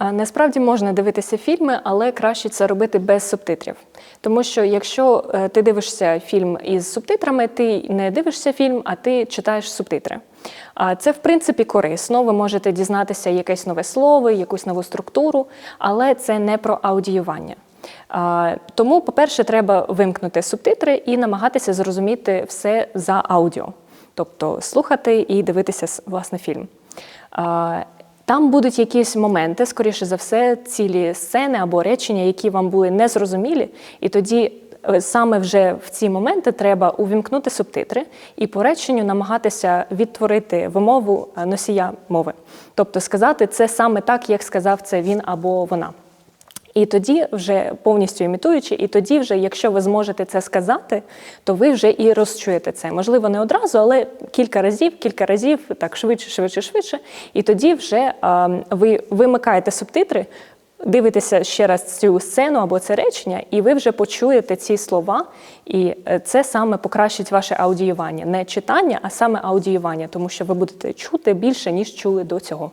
Насправді можна дивитися фільми, але краще це робити без субтитрів. Тому що якщо е, ти дивишся фільм із субтитрами, ти не дивишся фільм, а ти читаєш субтитри. Це, в принципі, корисно. Ви можете дізнатися якесь нове слово, якусь нову структуру, але це не про аудіювання. Тому, по-перше, треба вимкнути субтитри і намагатися зрозуміти все за аудіо, тобто слухати і дивитися власне фільм. Там будуть якісь моменти, скоріше за все, цілі сцени або речення, які вам були незрозумілі, і тоді е, саме вже в ці моменти треба увімкнути субтитри і по реченню намагатися відтворити вимову е, носія мови, тобто сказати це саме так, як сказав це він або вона. І тоді, вже повністю імітуючи, і тоді, вже, якщо ви зможете це сказати, то ви вже і розчуєте це. Можливо, не одразу, але кілька разів, кілька разів, так швидше, швидше, швидше. І тоді вже а, ви вимикаєте субтитри, дивитеся ще раз цю сцену або це речення, і ви вже почуєте ці слова. І е, це саме покращить ваше аудіювання. Не читання, а саме аудіювання, тому що ви будете чути більше, ніж чули до цього.